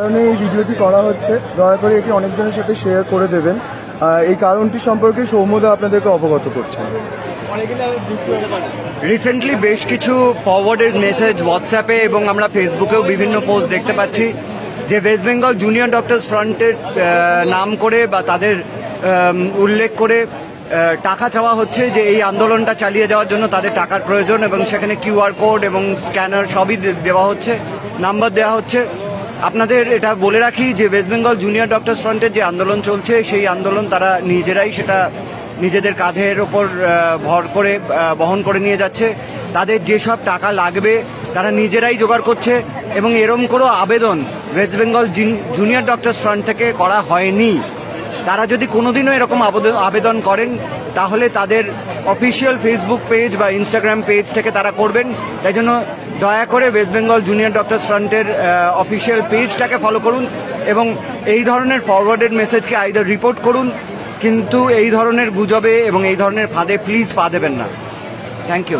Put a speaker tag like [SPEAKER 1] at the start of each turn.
[SPEAKER 1] কারণে এই ভিডিওটি করা হচ্ছে। দয়া করে এটি অনেকজনের সাথে শেয়ার করে দেবেন। এই কারণটি সম্পর্কে সৌম্যদা আপনাদেরকে অবগত করছেন।
[SPEAKER 2] রিসেন্টলি বেশ কিছু ফরওয়ার্ডেড মেসেজ হোয়াটসঅ্যাপে এবং আমরা ফেসবুকেও বিভিন্ন পোস্ট দেখতে পাচ্ছি যে ওয়েস্ট বেঙ্গল জুনিয়র ডক্টরস ফ্রন্টের নাম করে বা তাদের উল্লেখ করে টাকা চাওয়া হচ্ছে যে এই আন্দোলনটা চালিয়ে যাওয়ার জন্য তাদের টাকার প্রয়োজন এবং সেখানে কিউআর কোড এবং স্ক্যানার সবই দেওয়া হচ্ছে নাম্বার দেওয়া হচ্ছে। আপনাদের এটা বলে রাখি যে ওয়েস্ট বেঙ্গল জুনিয়র ডক্টরস ফ্রন্টের যে আন্দোলন চলছে, সেই আন্দোলন তারা নিজেরাই সেটা নিজেদের কাঁধের ওপর ভর করে বহন করে নিয়ে যাচ্ছে। তাদের যেসব টাকা লাগবে, তারা নিজেরাই জোগাড় করছে এবং এরম কোনো আবেদন west Bengal junior doctors front থেকে করা হয়নি। তারা যদি কোনোদিনও এরকম আবেদন করেন, তাহলে তাদের অফিসিয়াল ফেসবুক পেজ বা ইনস্টাগ্রাম পেজ থেকে তারা করবেন। তাই জন্য দয়া করে ওয়েস্ট বেঙ্গল জুনিয়র ডক্টর ফ্রন্টের অফিসিয়াল পেজটাকে ফলো করুন এবং এই ধরনের ফরওয়ার্ডেড মেসেজকে আইদার রিপোর্ট করুন, কিন্তু এই ধরনের গুজবে এবং এই ধরনের ফাঁদে প্লিজ পা দেবেন না। Thank you